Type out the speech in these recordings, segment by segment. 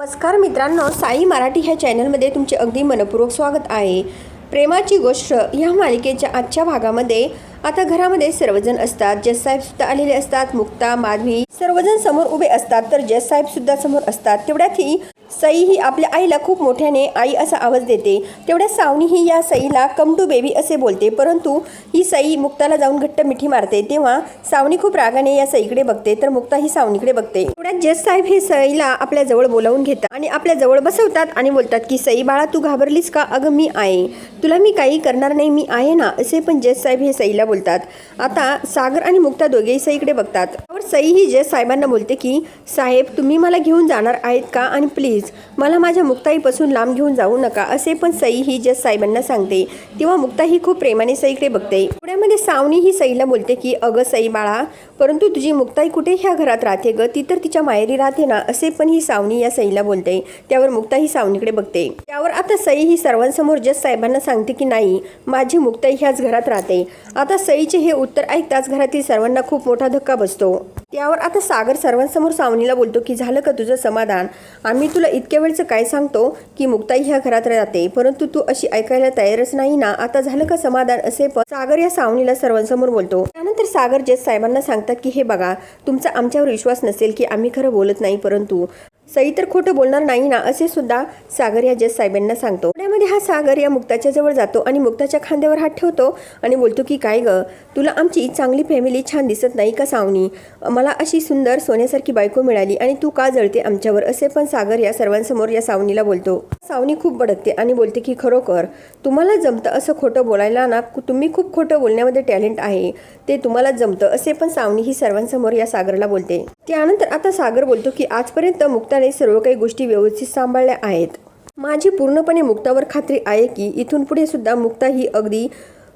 नमस्कार मित्रांनो साई मराठी ह्या चॅनलमध्ये तुमचे अगदी मनपूर्वक स्वागत आहे. प्रेमाची गोष्ट ह्या मालिकेच्या आजच्या भागामध्ये आता घरामध्ये सर्वजण असतात जज सुद्धा आलेले असतात मुक्ता माधवी सर्वजण समोर उभे असतात. तर जज सुद्धा समोर असतात तेवढ्यात ही सई ही आपल्या आईला खूप मोठ्याने आई असा आवाज देते. तेवढ्या सावनी ही या सईला कम टू बेबी असे बोलते. परंतु ही सई मुक्ताला जाऊन घट्ट मिठी मारते. तेव्हा सावनी खूप रागाने या सईकडे बघते तर मुक्ता ही सावनीकडे बघते. तेवढ्यात जज साहेब हे सईला आपल्या जवळ बोलावून घेतात आणि आपल्या जवळ बसवतात आणि बोलतात की सई बाळा तू घाबरलीस का? अगं मी आहे. तुला मी काही करणार नाही मी आहे ना? असे पण जज साहेब हे सईला बोलतात. आता सागर आणि मुक्ता दोघेही सईकडे बघतात. त्यावर सई ही जज साहेबांना बोलते की साहेब तुम्ही मला घेऊन जाणार आहेत का? आणि प्लीज मला माझ्या मुक्ताईपासून लांब घेऊन जाऊ नका असे पण सई ही जस साहेबांना सांगते. तेव्हा मुक्ता ही खूप प्रेमाने सईकडे बघते. पुण्यामध्ये सावनी ही सईला बोलते की अगं सई बाळा परंतु तुझी मुक्ताई कुठे ह्या घरात राहते ग? ती तर तिच्या माहेरी राहते ना? असे पण ही सावनी या सईला बोलते. त्यावर मुक्ता ही सावनीकडे बघते. त्यावर आता सई ही सर्वांसमोर जस साहेबांना सांगते की नाही माझी मुक्ताई ह्याच घरात राहते. आता सईचे हे उत्तर ऐकताच घरातील सर्वांना खूप मोठा धक्का बसतो. त्यावर आता सागर सर्वांसमोर सावनीला बोलतो की झालं का तुझं समाधान? आम्ही तुला इतक्या वेळचं काय सांगतो की मुक्ताई ह्या घरात राहते परंतु तू अशी ऐकायला तयारच नाही ना? आता झालं का समाधान? असे पण सागर या सावनीला सर्वांसमोर बोलतो. त्यानंतर सागर जज साहेबांना सांगतात की हे बघा तुमचा आमच्यावर विश्वास नसेल की आम्ही खरं बोलत नाही परंतु सई तर खोटं बोलणार नाही ना असे सुद्धा सागर या जज साहेबांना सांगतो. पुण्यामध्ये हा सागर या मुक्ताच्या जवळ जातो आणि मुक्ताच्या खांद्यावर हात ठेवतो आणि बोलतो की काय ग तुला आमची चांगली फॅमिली छान दिसत नाही का सावनी? मला अशी सुंदर सोन्यासारखी बायको मिळाली आणि तू का जळते आमच्यावर? असे पण सागर या सर्वांसमोर या सावनीला बोलतो. सावनी खूप भडकते आणि बोलते की खरोखर तुम्हाला जमतं असं खोटं बोलायला ना तुम्ही खूप खोटं बोलण्यामध्ये टॅलेंट आहे. ते तुम्हाला जमतं असे पण सावनी ही सर्वांसमोर या सागरला बोलते. त्यानंतर आता सागर बोलतो की आजपर्यंत मुक्ता मुक्ताने सर्व काही गोष्टी व्यवस्थित सांभाळल्या आहेत. माझी पूर्णपणे मुक्तावर खात्री आहे की इथून पुढे सुद्धा मुक्ता ही अगदी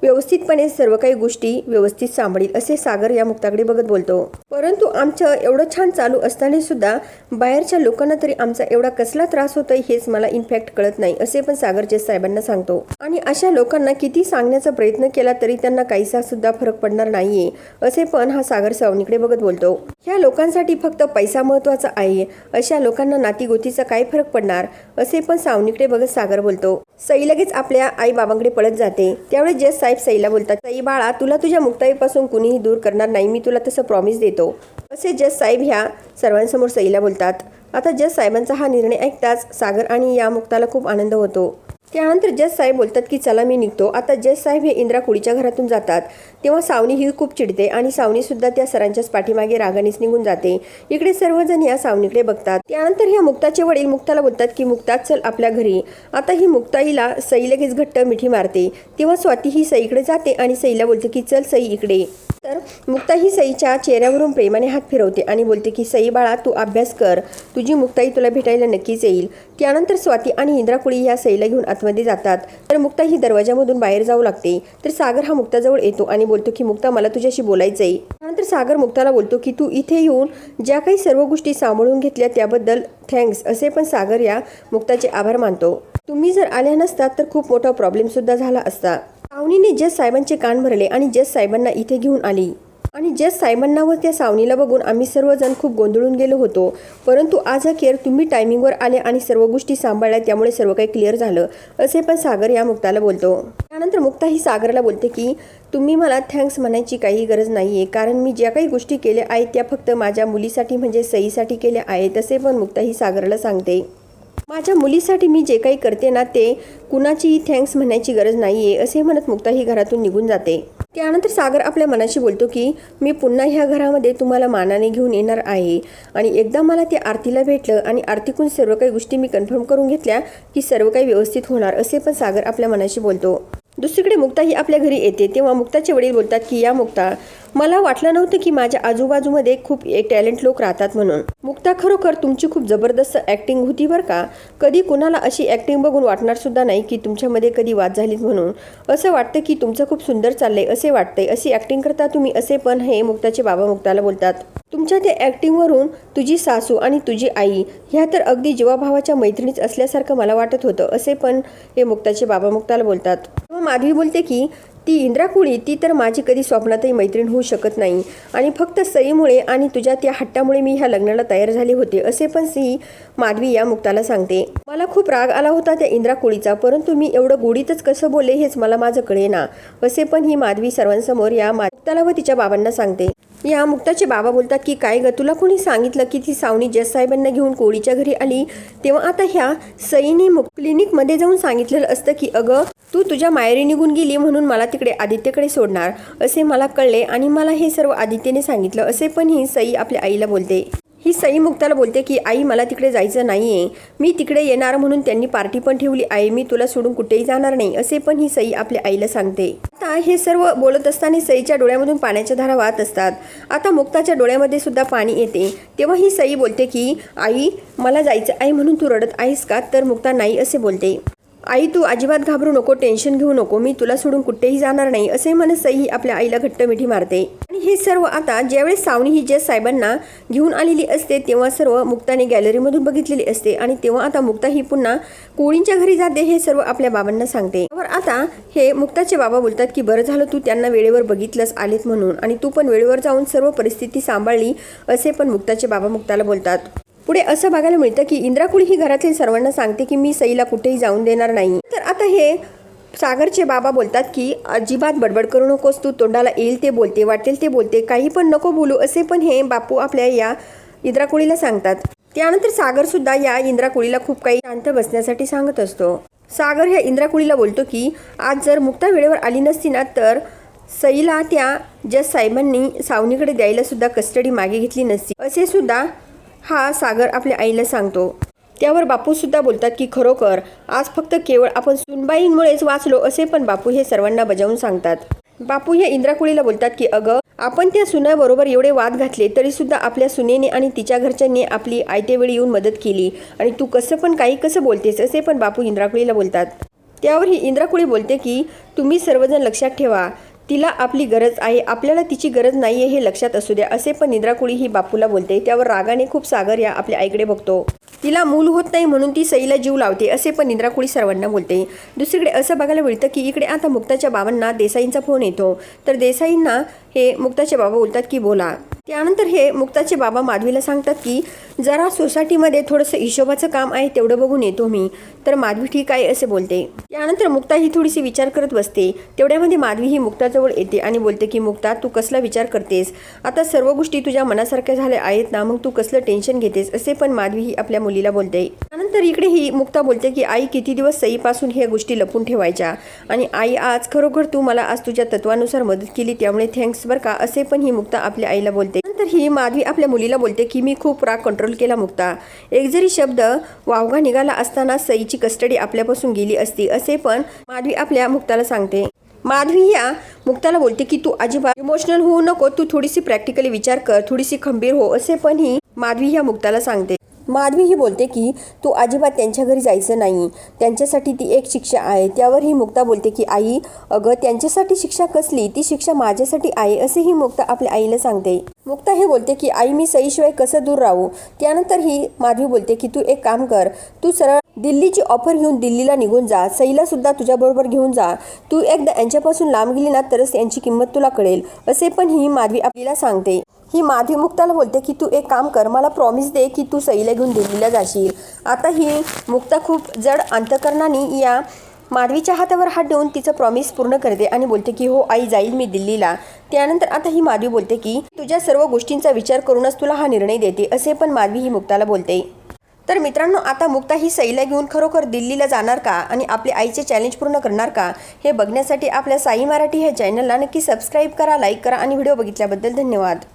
व्यवस्थितपणे सर्व काही गोष्टी व्यवस्थित सांभाळील असे सागर या मुक्ताकडे बघत बोलतो. परंतु आमचं एवढं छान चालू असताना सुद्धा बाहेरच्या लोकांना तरी आमचा एवढा कसला त्रास होतोय हेच मला इनफॅक्ट कळत नाही असे पण सागर साहेबांना सांगतो. आणि अशा लोकांना किती सांगण्याचा प्रयत्न केला तरी त्यांना काहीसा सुद्धा फरक पडणार नाहीये असे पण हा सागर सावनीकडे बघत बोलतो. ह्या लोकांसाठी फक्त पैसा महत्त्वाचा आहे अशा लोकांना नातीगोतीचा काय फरक पडणार असे पण सावनीकडे बघत सागर बोलतो. सई लगेच आपल्या आई बाबांकडे पळत जाते. त्यावेळेस जस साहेब सईला बोलतात सई बाळा तुला तुझ्या मुक्ताईपासून कुणीही दूर करणार नाही. मी तुला तसं प्रॉमिस देतो. असे जस साहेब ह्या सर्वांसमोर सईला बोलतात. आता जस साहेबांचा हा निर्णय ऐकताच सागर आणि या मुक्ताला खूप आनंद होतो. त्यानंतर जस साहेब बोलतात की चला मी निघतो. आता जस साहेब हे इंद्रा कुडीच्या घरातून जातात तेव्हा सावनी ही खूप चिडते आणि सावनीसुद्धा त्या सरांच्याच पाठीमागे रागानेच निघून जाते. इकडे सर्वजण या सावनीकडे बघतात. त्यानंतर ह्या मुक्ताचे वडील मुक्ताला बोलतात की मुक्ता चल आपल्या घरी. आता ही मुक्ताईला सई लगेच घट्ट मिठी मारते. तेव्हा स्वाती ही सईकडे जाते आणि सईला बोलते की चल सई इकडे. तर मुक्ताही सईच्या चेहऱ्यावरून प्रेमाने हात फिरवते आणि बोलते की सई बाळा तू अभ्यास कर. तुझी मुक्ताई तुला भेटायला नक्कीच येईल. त्यानंतर स्वाती आणि इंद्राकुळी या सईला घेऊन आतमध्ये जातात. तर मुक्ता ही दरवाजामधून बाहेर जाऊ लागते. तर सागर हा मुक्ताजवळ येतो आणि बोलतो की मुक्ता मला तुझ्याशी बोलायचं आहे त्यानंतर सागर मुक्ताला बोलतो की तू इथे येऊन ज्या काही सर्व गोष्टी सांभाळून घेतल्या त्याबद्दल थँक्स असे पण सागर या मुक्ताचे आभार मानतो. तुम्ही जर आल्या नसतात तर खूप मोठा प्रॉब्लेमसुद्धा झाला असता. सावनीने जस साहेबांचे कान भरले आणि जस साहेबांना इथे घेऊन आली. आणि जस साहेबांना व त्या सावनीला बघून आम्ही सर्वजण खूप गोंधळून गेलो होतो. परंतु आज हा केअर तुम्ही टायमिंगवर आले आणि सर्व गोष्टी सांभाळल्या त्यामुळे सर्व काही क्लिअर झालं असे पण सागर या मुक्ताला बोलतो. त्यानंतर मुक्ता ही सागरला बोलते की तुम्ही मला थँक्स म्हणायची काही गरज नाही आहे कारण मी ज्या काही गोष्टी केल्या आहेत त्या फक्त माझ्या मुलीसाठी म्हणजे सईसाठी केल्या आहेत तसे पण मुक्ता ही सागरला सांगते. माझ्या मुलीसाठी मी जे काही करते ना ते कुणाचीही थँक्स म्हणायची गरज नाही आहे असे म्हणत मुक्ता ही घरातून निघून जाते. त्यानंतर सागर आपल्या मनाशी बोलतो की मी पुन्हा ह्या घरामध्ये तुम्हाला मानाने घेऊन येणार आहे. आणि एकदा मला ते आरतीला भेटलं आणि आरतीकून सर्व काही गोष्टी मी कन्फर्म करून घेतल्या की सर्व काही व्यवस्थित होणार असे पण सागर आपल्या मनाशी बोलतो. दुसरीकडे मुक्ता ही आपल्या घरी येते. तेव्हा मुक्ताचे वडील बोलतात की या मुक्ता मला वाटलं नव्हतं की माझ्या आजूबाजूमध्ये खूप टॅलेंट लोक राहतात म्हणून. मुक्ता खरोखर तुमची खूप जबरदस्त ॲक्टिंग होती बरं का? कधी कुणाला अशी ॲक्टिंग बघून वाटणार सुद्धा नाही की तुमच्यामध्ये कधी वाद झालीत म्हणून. असं वाटतं की तुमचं खूप सुंदर चाललंय असे वाटतंय. अशी ॲक्टिंग करता तुम्ही असे पण हे मुक्ताचे बाबा मुक्ताला बोलतात. तुमच्या त्या ॲक्टिंगवरून तुझी सासू आणि तुझी आई ह्या तर अगदी जीवाभावाच्या मैत्रिणीच असल्यासारखं मला वाटत होतं असे पण हे मुक्ताचे बाबा मुक्ताला बोलतात. मग माधवी बोलते की ती इंद्राकुळी ती तर माझी कधी स्वप्नातही मैत्रीण होऊ शकत नाही. आणि फक्त सईमुळे आणि तुझ्या त्या हट्टामुळे मी ह्या लग्नाला तयार झाले होते असे पण सी माधवी या मुक्ताला सांगते. मला खूप राग आला होता त्या इंद्राकुळीचा परंतु मी एवढं गोडीतच कसं बोलले हेच मला माझं कळेना असे पण ही माधवी सर्वांसमोर या मुक्ताला व तिच्या बाबांना सांगते. या मुक्ताचे बाबा बोलतात की काय ग तुला कोणी सांगितलं की ती सावनी जज साहेबांना घेऊन कोळीच्या घरी आली? तेव्हा आता ह्या सईने मुक क्लिनिकमध्ये जाऊन सांगितलेलं असतं की अगं तू तुझ्या मायरी निघून गेली म्हणून मला तिकडे आदित्यकडे सोडणार असे मला कळले आणि मला हे सर्व आदित्यने सांगितलं असे पण ही सई आपल्या आईला बोलते. ही सई मुक्ताला बोलते की आई मला तिकडे जायचं नाही आहे मी तिकडे येणार म्हणून त्यांनी पार्टी पण ठेवली आहे. मी तुला सोडून कुठेही जाणार नाही असे पण ही सई आपल्या आईला सांगते. आता हे सर्व बोलत असताना सईच्या डोळ्यामधून पाण्याच्या धारा वाहत असतात. आता मुक्ताच्या डोळ्यामध्ये सुद्धा पाणी येते. तेव्हा ही सई बोलते की आई मला जायचं आहे म्हणून तू रडत आहेस का? तर मुक्ता नाही असे बोलते. आई तू अजिबात घाबरू नको टेन्शन घेऊ नको मी तुला सोडून कुठेही जाणार नाही असे म्हणत आपल्या आईला घट्ट मिठी मारते. आणि हे सर्व आता ज्यावेळेस सावनी ही जज साहेबांना घेऊन आलेली असते तेव्हा सर्व मुक्ताने गॅलरीमधून बघितलेली असते आणि तेव्हा आता मुक्ता ही पुन्हा कोळींच्या घरी जाते हे सर्व आपल्या बाबांना सांगते. तर आता हे मुक्ताचे बाबा बोलतात की बरं झालं तू त्यांना वेळेवर बघितलंस आलेत म्हणून. आणि तू पण वेळेवर जाऊन सर्व परिस्थिती सांभाळली असे पण मुक्ताचे बाबा मुक्ताला बोलतात. पुढे असं बघायला मिळतं की इंद्राकुळी ही घरातील सर्वांना सांगते की मी सईला कुठेही जाऊन देणार नाही. तर आता हे सागरचे बाबा बोलतात की अजिबात बडबड करू नकोस तू तोंडाला येईल ते बोलते वाटेल ते बोलते काही पण नको बोलू असे पण हे बापू आपल्या या इंद्राकुळीला सांगतात. त्यानंतर सागर सुद्धा या इंद्राकुळीला खूप काही शांत बसण्यासाठी सांगत असतो. सागर ह्या इंद्राकुळीला बोलतो की आज जर मुक्ता वेळेवर आली नसती ना तर सईला त्या जज साहेबांनी सावनीकडे द्यायला सुद्धा कस्टडी मागे घेतली नसती. असे सुद्धा हा सागर आपल्या आईला सांगतो. त्यावर बापूसुद्धा बोलतात की खरोखर आज फक्त केवळ आपण सुनबाईंमुळेच वाचलो असे पण बापू हे सर्वांना बजावून सांगतात. बापू हे इंद्राकुळीला बोलतात की अगं आपण त्या सुनाबरोबर एवढे वाद घातले तरीसुद्धा आपल्या सुनेने आणि तिच्या घरच्यांनी आपली आयतेवेळी येऊन मदत केली. आणि तू कसं पण काही कसं बोलतेस असे पण बापू इंद्राकुळीला बोलतात. त्यावर ही इंद्राकुळी बोलते की तुम्ही सर्वजण लक्षात ठेवा. तिला आपली गरज आहे आपल्याला तिची गरज नाही आहे हे लक्षात असू द्या असे पण इंद्राकुळी ही बापूला बोलते. त्यावर रागाने खूप सागर या आपल्या आईकडे बघतो. तिला मूल होत नाही म्हणून ती सईला जीव लावते असे पण निद्राकुळी सर्वांना बोलते. दुसरीकडे असं बघायला मिळतं की इकडे आता मुक्ताच्या बाबांना देसाईंचा फोन येतो. तर देसाईंना हे मुक्ताचे बाबा बोलतात की बोला. त्यानंतर हे मुक्ताचे बाबा माधवीला सांगतात की जरा सोसायटीमध्ये थोडंसं हिशोबाचं काम आहे तेवढं बघून येतो मी. तर माधवी ठीक आहे असे बोलते. त्यानंतर मुक्ता ही थोडीशी विचार करत बसते. तेवढ्यामध्ये माधवी ही मुक्ताजवळ येते आणि बोलते की मुक्ता तू कसला विचार करतेस? आता सर्व गोष्टी तुझ्या मनासारख्या झाल्या आहेत ना मग तू कसलं टेन्शन घेतेस? असे पण माधवी ही आपल्या मुलीला बोलते. त्यानंतर इकडे ही मुक्ता बोलते की आई किती दिवस सईपासून ह्या गोष्टी लपून ठेवायच्या? आणि आई आज खरोखर तू मला आज तुझ्या तत्वानुसार मदत केली त्यामुळे थँक्स बरं का असे पण ही मुक्ता आपल्या आईला बोलते. नंतर ही माधवी आपल्या मुलीला बोलते की मी खूप राग कंट्रोल केला मुक्ता. एक जरी शब्द वावगा निघाला असताना सईची कस्टडी आपल्यापासून गेली असती असे पण माधवी आपल्या मुक्ताला सांगते. माधवी या मुक्ताला बोलते की तू अजिबात इमोशनल होऊ नको तू थोडीशी प्रॅक्टिकली विचार कर थोडीशी खंबीर हो असे पण ही माधवी ह्या मुक्ताला सांगते. माधवी ही बोलते की तू अजिबात त्यांच्या घरी जायचं नाही. त्यांच्यासाठी ती एक शिक्षा आहे. त्यावर ही मुक्ता बोलते की आई अगं त्यांच्यासाठी शिक्षा कसली? ती शिक्षा माझ्यासाठी आहे असे ही मुक्ता आपल्या आईला सांगते. मुक्ता हे बोलते की आई मी सईशिवाय कसं दूर राहू? त्यानंतर ही माधवी बोलते की तू एक काम कर. तू सरळ दिल्लीची ऑफर घेऊन दिल्लीला निघून जा. सईला सुद्धा तुझ्याबरोबर घेऊन जा. तू एकदा यांच्यापासून लांब गेली ना तरच यांची किंमत तुला कळेल असे पण ही माधवी आपल्याला सांगते. ही माधवी मुक्ताला बोलते की तू एक काम कर मला प्रॉमिस दे की तू सईला घेऊन दिल्लीला जाशील. आता ही मुक्ता खूप जड अंतकरणाने या माधवीच्या हातावर हात देऊन तिचं प्रॉमिस पूर्ण करते आणि बोलते की हो आई जाईल मी दिल्लीला. त्यानंतर आता ही माधवी बोलते की तुझ्या सर्व गोष्टींचा विचार करूनच तुला हा निर्णय देते असे पण माधवी ही मुक्ताला बोलते. तर मित्रांनो आता मुक्ता ही सईला घेऊन खरोखर दिल्लीला जाणार का आणि आपले आईचे चॅलेंज पूर्ण करणार का हे बघण्यासाठी आपल्या साई मराठी ह्या चॅनलला नक्की सबस्क्राईब करा लाईक करा आणि व्हिडिओ बघितल्याबद्दल धन्यवाद.